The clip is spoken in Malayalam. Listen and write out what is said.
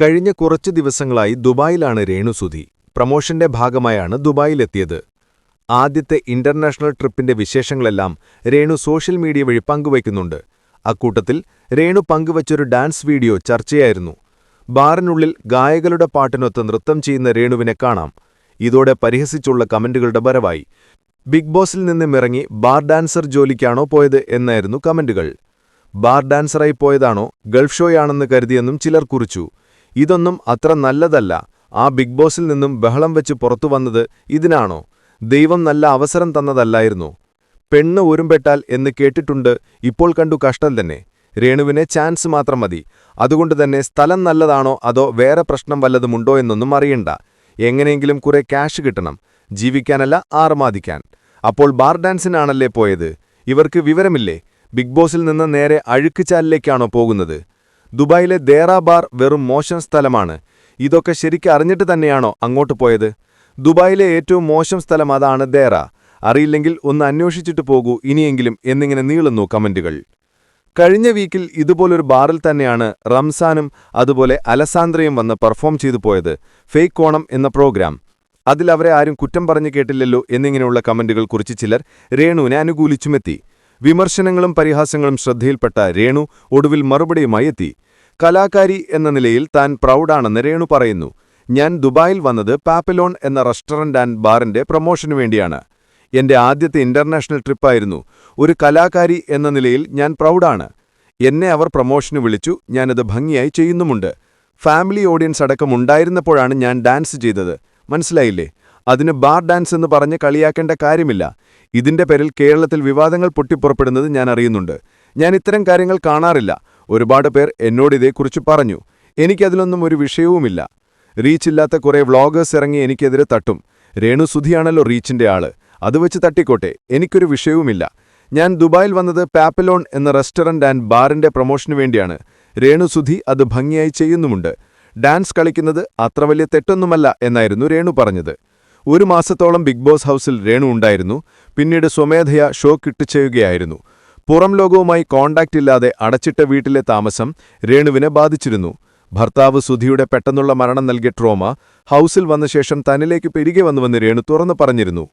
കഴിഞ്ഞ കുറച്ച് ദിവസങ്ങളായി ദുബായിലാണ് രേണുസുധി പ്രമോഷന്റെ ഭാഗമായാണ് ദുബായിലെത്തിയത്. ആദ്യത്തെ ഇന്റർനാഷണൽ ട്രിപ്പിന്റെ വിശേഷങ്ങളെല്ലാം രേണു സോഷ്യൽ മീഡിയ വഴി പങ്കുവയ്ക്കുന്നുണ്ട്. അക്കൂട്ടത്തിൽ രേണു പങ്കുവച്ചൊരു ഡാൻസ് വീഡിയോ ചർച്ചയായിരുന്നു. ബാറിനുള്ളിൽ ഗായകരുടെ പാട്ടിനൊത്ത് നൃത്തം ചെയ്യുന്ന രേണുവിനെ കാണാം. ഇതോടെ പരിഹസിച്ചുള്ള കമന്റുകളുടെ വരവായി. ബിഗ് ബോസിൽ നിന്നുമിറങ്ങി ബാർ ഡാൻസർ ജോലിക്കാണോ പോയത് എന്നായിരുന്നു കമന്റുകൾ. ബാർ ഡാൻസറായി പോയതാണോ ഗൾഫ് ഷോയാണെന്ന് കരുതിയെന്നും ചിലർ കുറിച്ചു. ഇതൊന്നും അത്ര നല്ലതല്ല. ആ ബിഗ് ബോസിൽ നിന്നും ബഹളം വെച്ച് പുറത്തു വന്നത് ഇതിനാണോ? ദൈവം നല്ല അവസരം തന്നതല്ലായിരുന്നു. പെണ്ണ് ഉരുമ്പെട്ടാൽ എന്ന് കേട്ടിട്ടുണ്ട് ഇപ്പോൾ കണ്ടു കഷ്ടം തന്നെ. രേണുവിനെ ചാൻസ് മാത്രം മതി. അതുകൊണ്ട് തന്നെ സ്ഥലം നല്ലതാണോ അതോ വേറെ പ്രശ്നം വല്ലതുമുണ്ടോ എന്നൊന്നും അറിയണ്ട. എങ്ങനെയെങ്കിലും കുറെ ക്യാഷ് കിട്ടണം. ജീവിക്കാനല്ല ആർമാദിക്കാൻ. അപ്പോൾ ബാർ ഡാൻസിനാണല്ലേ പോയത്? ഇവർക്ക് വിവരമില്ലേ? ബിഗ് ബോസിൽ നിന്ന് നേരെ അഴുക്കുചാലിലേക്കാണോ പോകുന്നത്? ദുബായിലെ ദേറാബാർ വെറും മോശം സ്ഥലമാണ്. ഇതൊക്കെ ശരിക്ക് അറിഞ്ഞിട്ട് തന്നെയാണോ അങ്ങോട്ട് പോയത്? ദുബായിലെ ഏറ്റവും മോശം സ്ഥലം അതാണ് ദേറ. അറിയില്ലെങ്കിൽ ഒന്ന് അന്വേഷിച്ചിട്ട് പോകൂ ഇനിയെങ്കിലും എന്നിങ്ങനെ നീളുന്നു കമന്റുകൾ കഴിഞ്ഞ വീക്കിൽ ഇതുപോലൊരു ബാറിൽ തന്നെയാണ് റംസാനും അതുപോലെ അലസാന്ദ്രയും വന്ന് പെർഫോം ചെയ്തു പോയത് ഫേക്ക് കോണം എന്ന പ്രോഗ്രാം. അതിലവരെ ആരും കുറ്റം പറഞ്ഞു കേട്ടില്ലല്ലോ എന്നിങ്ങനെയുള്ള കമന്റുകൾ കുറിച്ച് ചിലർ രേണുവിനെ അനുകൂലിച്ചുമെത്തി. വിമർശനങ്ങളും പരിഹാസങ്ങളും ശ്രദ്ധയിൽപ്പെട്ട രേണു ഒടുവിൽ മറുപടിയുമായി എത്തി. കലാകാരി എന്ന നിലയിൽ താൻ പ്രൗഡാണെന്ന് രേണു പറയുന്നു. ഞാൻ ദുബായിൽ വന്നത് പാപ്പലോൺ എന്ന റെസ്റ്റോറന്റ് ആൻഡ് ബാറിന്റെ പ്രൊമോഷനു വേണ്ടിയാണ്. എന്റെ ആദ്യത്തെ ഇന്റർനാഷണൽ ട്രിപ്പായിരുന്നു. ഒരു കലാകാരി എന്ന നിലയിൽ ഞാൻ പ്രൗഡാണ്. എന്നെ അവർ പ്രൊമോഷന് വിളിച്ചു. ഞാനത് ഭംഗിയായി ചെയ്യുന്നുമുണ്ട്. ഫാമിലി ഓഡിയൻസ് അടക്കം ഉണ്ടായിരുന്നപ്പോഴാണ് ഞാൻ ഡാൻസ് ചെയ്തത്. മനസ്സിലായില്ലേ? അതിന് ബാർ ഡാൻസ് എന്ന് പറഞ്ഞ് കളിയാക്കേണ്ട കാര്യമില്ല. ഇതിന്റെ പേരിൽ കേരളത്തിൽ വിവാദങ്ങൾ പൊട്ടിപ്പുറപ്പെടുന്നത് ഞാൻ അറിയുന്നുണ്ട്. ഞാൻ ഇത്തരം കാര്യങ്ങൾ കാണാറില്ല. ഒരുപാട് പേർ എന്നോട് ഇതേക്കുറിച്ച് പറഞ്ഞു. എനിക്കതിലൊന്നും ഒരു വിഷയവുമില്ല. റീച്ചില്ലാത്ത കുറെ വ്ളോഗേഴ്സ് ഇറങ്ങി എനിക്കെതിരെ തട്ടും. രേണു സുധിയാണല്ലോ റീച്ചിന്റെ ആൾ. അത് വെച്ച് തട്ടിക്കോട്ടെ. എനിക്കൊരു വിഷയവുമില്ല. ഞാൻ ദുബായിൽ വന്നത് പാപ്പലോൺ എന്ന റെസ്റ്റോറന്റ് ആൻഡ് ബാറിന്റെ പ്രൊമോഷന് വേണ്ടിയാണ്. രേണു സുധി അത് ഭംഗിയായി ചെയ്യുന്നുമുണ്ട്. ഡാൻസ് കളിക്കുന്നത് അത്ര വലിയ തെറ്റൊന്നുമല്ല എന്നായിരുന്നു രേണു പറഞ്ഞത്. ഒരു മാസത്തോളം ബിഗ് ബോസ് ഹൗസിൽ രേണു ഉണ്ടായിരുന്നു. പിന്നീട് സ്വമേധയാ ഷോ കിട്ടിച്ചെയ്യുകയായിരുന്നു പുറം ലോകവുമായി കോണ്ടാക്റ്റ് ഇല്ലാതെ അടച്ചിട്ട വീട്ടിലെ താമസം രേണുവിനെ ബാധിച്ചിരുന്നു. ഭർത്താവ് സുധിയുടെ പെട്ടെന്നുള്ള മരണം നൽകിയ ട്രോമ ഹൗസിൽ വന്ന ശേഷം തന്നിലേക്ക് പെരുകെ വന്നുവെന്ന് രേണു തുറന്നു പറഞ്ഞിരുന്നു.